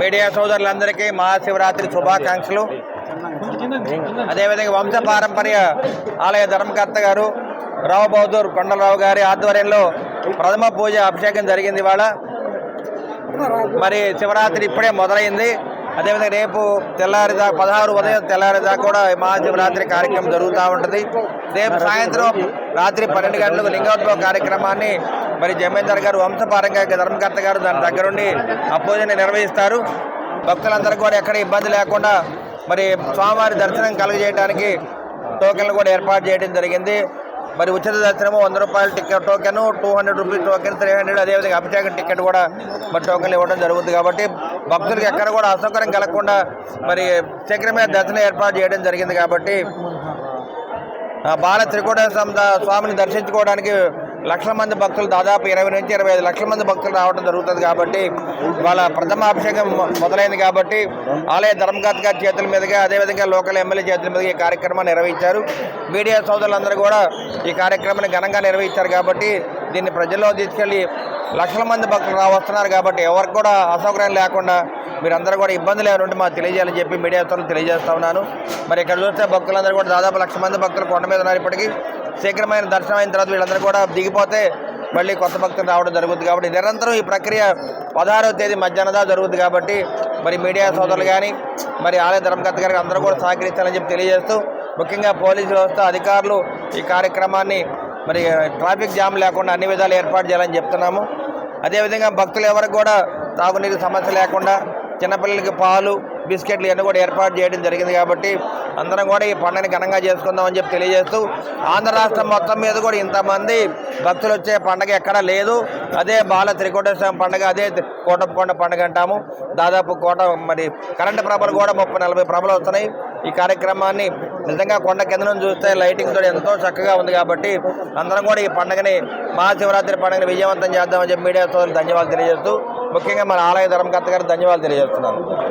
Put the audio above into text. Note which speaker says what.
Speaker 1: Media సోదరులందరికీ మహాశివరాత్రి శుభాకాంక్షలు. అదేవిధంగా వంశ పారంపర్య ఆలయ ధర్మకర్త గారు రావు బహదూర్ కొండలరావు గారి ఆధ్వర్యంలో ప్రథమ పూజ అభిషేకం జరిగింది ఇవాళ. మరి శివరాత్రి ఇప్పుడే మొదలైంది. అదేవిధంగా రేపు తెల్లారిదా పదహారు ఉదయం తెల్లారిదా కూడా మహాశివరాత్రి కార్యక్రమం జరుగుతూ ఉంటుంది. రేపు సాయంత్రం రాత్రి పన్నెండు గంటలకు లింగోద్భవ కార్యక్రమాన్ని మరి జమీందార్ గారు వంశపారంగా ధర్మకర్త గారు దాని దగ్గరుండి ఆ పూజని నిర్వహిస్తారు. భక్తులందరూ కూడా ఎక్కడ ఇబ్బంది లేకుండా మరి స్వామివారి దర్శనం కలుగజేయడానికి టోకెన్లు కూడా ఏర్పాటు చేయడం జరిగింది. మరి ఉచిత దర్శనము వంద రూపాయల ticket token two hundred rupees token three hundred అదేవిధంగా అభిషేకం టికెట్ కూడా మరి టోకెన్లు ఇవ్వడం జరుగుతుంది కాబట్టి భక్తులకు ఎక్కడ కూడా అసౌకర్యం కలగకుండా మరి శీఘ్రమే దర్శనం ఏర్పాటు చేయడం జరిగింది కాబట్టి ఆ బాల త్రికోటేశ్వర స్వామిని దర్శించుకోవడానికి లక్షల మంది భక్తులు దాదాపు ఇరవై నుంచి ఇరవై ఐదు లక్షల మంది భక్తులు రావడం జరుగుతుంది కాబట్టి వాళ్ళ ప్రథమ అభిషేకం మొదలైంది కాబట్టి ఆలయ ధర్మకర్త గారి చేతుల మీదుగా అదేవిధంగా లోకల్ ఎమ్మెల్యే చేతుల మీదుగా ఈ కార్యక్రమాన్ని నిర్వహించారు. మీడియా సోదరులందరూ కూడా ఈ కార్యక్రమాన్ని ఘనంగా నిర్వహించారు కాబట్టి దీన్ని ప్రజల్లో తీసుకెళ్ళి లక్షల మంది భక్తులు రావస్తున్నారు కాబట్టి ఎవరికి కూడా అసౌకర్యం లేకుండా మీరందరూ కూడా ఇబ్బందులు ఏమైనా మాకు తెలియజేయాలని చెప్పి మీడియా తెలియజేస్తా ఉన్నాను. మరి ఇక్కడ చూస్తే భక్తులందరూ కూడా దాదాపు లక్ష మంది భక్తులు కొండ మీద ఉన్నారు ఇప్పటికీ. శీఘ్రమైన దర్శనం అయిన తర్వాత వీళ్ళందరూ కూడా దిగిపోతే మళ్ళీ కొత్త భక్తులు రావడం జరుగుతుంది కాబట్టి నిరంతరం ఈ ప్రక్రియ పదహారవ తేదీ మధ్యాహ్నం జరుగుతుంది కాబట్టి మరి మీడియా సోదరులు కానీ మరి ఆలయ ధర్మకర్త గారికి అందరూ కూడా సహకరించాలని చెప్పి తెలియజేస్తూ ముఖ్యంగా పోలీసు వ్యవస్థ అధికారులు ఈ కార్యక్రమాన్ని మరి ట్రాఫిక్ జామ్ లేకుండా అన్ని విధాలు ఏర్పాటు చేయాలని చెప్తున్నాము. అదేవిధంగా భక్తులు ఎవరికి కూడా తాగునీరు సమస్య లేకుండా చిన్నపిల్లలకి పాలు బిస్కెట్లు ఇవన్నీ కూడా ఏర్పాటు చేయడం జరిగింది కాబట్టి అందరం కూడా ఈ పండుగని ఘనంగా చేసుకుందామని చెప్పి తెలియజేస్తూ ఆంధ్ర రాష్ట్రం మొత్తం మీద కూడా ఇంతమంది భక్తులు వచ్చే పండుగ ఎక్కడా లేదు. అదే బాల త్రికోటేశ్వర పండుగ అదే కోటప్పకొండ పండుగ అంటాము. దాదాపు కోట మరి కరెంటు ప్రభలు కూడా ముప్పై నలభై ప్రభలు వస్తున్నాయి. ఈ కార్యక్రమాన్ని నిజంగా కొండ కింద నుంచి చూస్తే లైటింగ్తో ఎంతో చక్కగా ఉంది కాబట్టి అందరం కూడా ఈ పండుగని మహాశివరాత్రి పండుగని విజయవంతం చేద్దామని చెప్పి మీడియా సోదరులు ధన్యవాదాలు తెలియజేస్తూ ముఖ్యంగా మన ఆలయ ధర్మకర్త గారికి ధన్యవాదాలు తెలియజేస్తున్నాను.